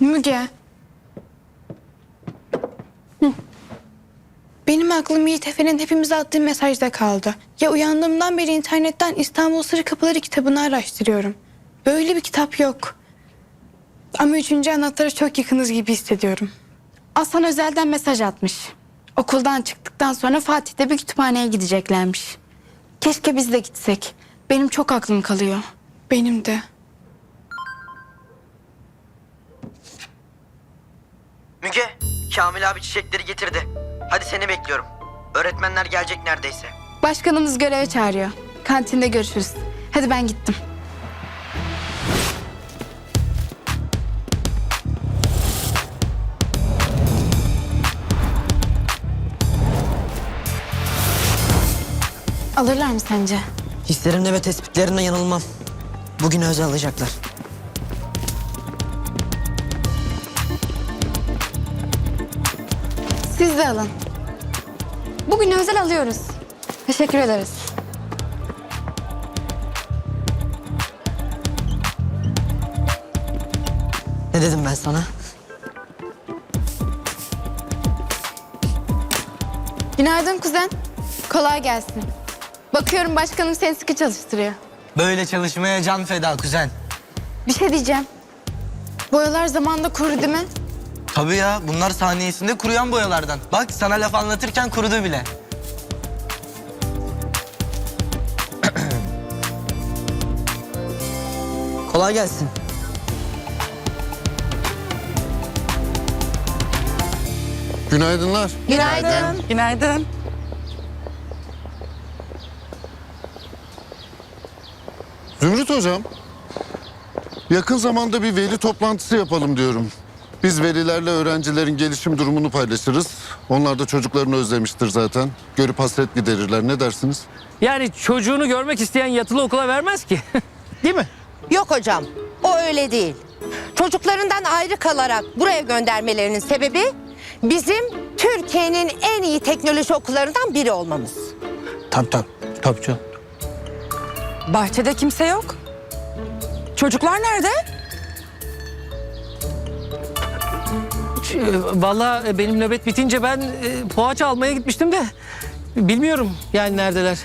Müge. Hı. Benim aklım Yiğit Efe'nin hepimize attığı mesajda kaldı. Ya uyandığımdan beri internetten İstanbul Sırrı Kapıları kitabını araştırıyorum. Böyle bir kitap yok. Ama üçüncü anahtarı çok yakınız gibi hissediyorum. Hasan Özel'den mesaj atmış. Okuldan çıktıktan sonra Fatih'te bir kütüphaneye gideceklermiş. Keşke biz de gitsek. Benim çok aklım kalıyor. Benim de. Müge, Kamil abi çiçekleri getirdi. Hadi seni bekliyorum. Öğretmenler gelecek neredeyse. Başkanımız göreve çağırıyor. Kantinde görüşürüz. Hadi ben gittim. Alırlar mı sence? Hislerimle ve tespitlerimle yanılmam. Bugün özel alacaklar. Siz de alın. Bugün özel alıyoruz. Teşekkür ederiz. Ne dedim ben sana? Günaydın kuzen. Kolay gelsin. Bakıyorum başkanım seni sıkı çalıştırıyor. Böyle çalışmaya can feda kuzen. Bir şey diyeceğim. Boyalar zamanında kurudu değil mi? Tabii ya bunlar saniyesinde kuruyan boyalardan. Bak sana laf anlatırken kurudu bile. Kolay gelsin. Günaydınlar. Günaydın. Günaydın. Zümrüt Hocam. Yakın zamanda bir veli toplantısı yapalım diyorum. Biz velilerle öğrencilerin gelişim durumunu paylaşırız. Onlar da çocuklarını özlemiştir zaten. Görüp hasret giderirler. Ne dersiniz? Yani çocuğunu görmek isteyen yatılı okula vermez ki. Değil mi? Yok hocam, o öyle değil. Çocuklarından ayrı kalarak buraya göndermelerinin sebebi bizim Türkiye'nin en iyi teknoloji okullarından biri olmamız. Tabii tabii. Tabii canım. Bahçede kimse yok. Çocuklar nerede? Ee, Vallahi e, benim nöbet bitince ben e, poğaça almaya gitmiştim de bilmiyorum yani neredeler.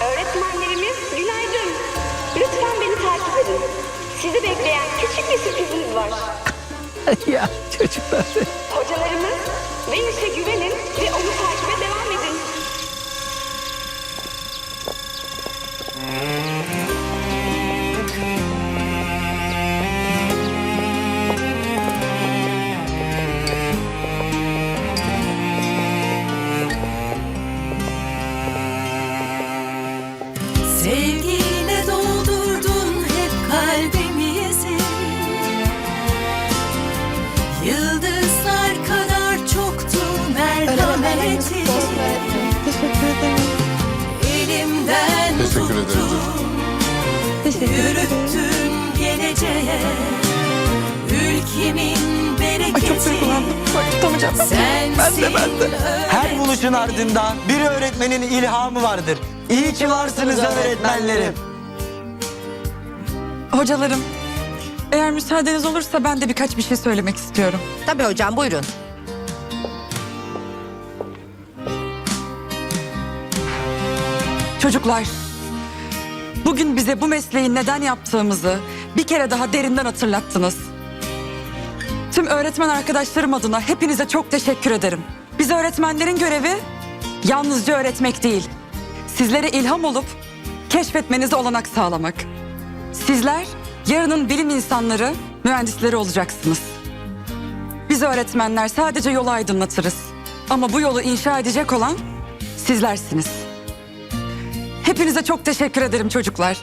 Öğretmenlerimiz günaydın. Lütfen beni takip edin. Sizi bekleyen küçük bir sürprizimiz var. ya çocuklar. Hocalarımız Venüs'e güvenin ve onu takibe devam edin. Sevgiyle tutamayacağım. Ben de ben de Her buluşun ardında bir öğretmenin ilhamı vardır. İyi ki varsınız öğretmenlerim. Hocalarım, eğer müsaadeniz olursa ben de birkaç bir şey söylemek istiyorum. Tabii hocam, buyurun. Çocuklar, bugün bize bu mesleği neden yaptığımızı bir kere daha derinden hatırlattınız. Tüm öğretmen arkadaşlarım adına hepinize çok teşekkür ederim. Biz öğretmenlerin görevi yalnızca öğretmek değil. Sizlere ilham olup keşfetmenize olanak sağlamak. Sizler yarının bilim insanları, mühendisleri olacaksınız. Biz öğretmenler sadece yolu aydınlatırız. Ama bu yolu inşa edecek olan sizlersiniz. Hepinize çok teşekkür ederim çocuklar.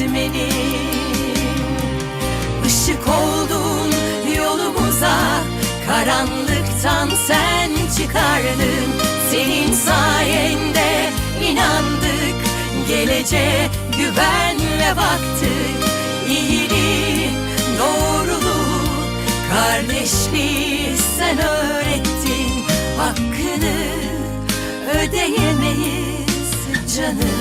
öğretmenim Işık oldun yolumuza Karanlıktan sen çıkardın. Senin sayende inandık. Geleceğe güvenle baktık. İyiliği, doğruluğu Kardeşliği sen öğrettin. Hakkını ödeyemeyiz canım